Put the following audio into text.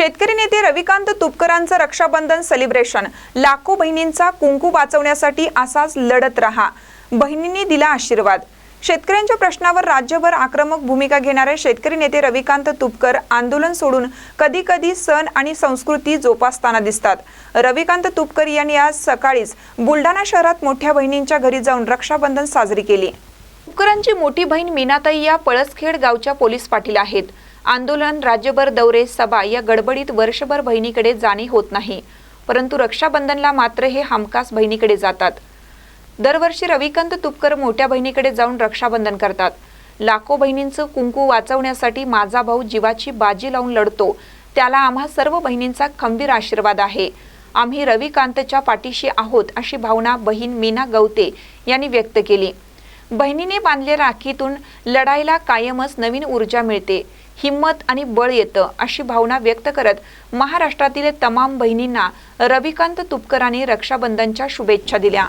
शेतकरी नेते रविकांत तुपकरांचं रक्षाबंधन सेलिब्रेशन लाखो बहिणींचा कुंकू वाचवण्यासाठी असाच लढत राहा. बहिणींनी दिला आशीर्वाद. शेतकऱ्यांच्या प्रश्नावर राज्यभर आक्रमक भूमिका घेणारे शेतकरी नेते रविकांत तुपकर आंदोलन सोडून कधी कधी सण आणि संस्कृती जोपासताना दिसतात. रविकांत तुपकर यांनी आज सकाळीच बुलढाणा शहरात मोठ्या बहिणींच्या घरी जाऊन रक्षाबंधन साजरी केली. तुपकरांची मोठी बहीण मीनाताई या पळसखेड गावच्या पोलीस पाटील आहेत. आंदोलन राज्यभर दौरे सभा या गडबडीत वर्षभर बहिणीकडे जाणे होत नाही. परंतु रक्षाबंधनला मात्र हे हमखास बहिणीकडे जातात. दरवर्षी रविकांत तुपकर मोठ्या बहिणीकडे जाऊन रक्षाबंधन करतात. लाखो बहिणींचं कुंकू वाचवण्यासाठी माझा भाऊ जीवाची बाजी लावून लढतो. त्याला आम्हा सर्व बहिणींचा खंबीर आशीर्वाद आहे. आम्ही रविकांतच्या पाठीशी आहोत अशी भावना बहीण मीना गवते यांनी व्यक्त केली. बहिणीने बांधलेल्या राखीतून लढाईला कायमच नवीन ऊर्जा मिळते. हिंमत आणि बळ येतं अशी भावना व्यक्त करत महाराष्ट्रातील तमाम बहिणींना रविकांत तुपकरांनी रक्षाबंधनच्या शुभेच्छा दिल्या.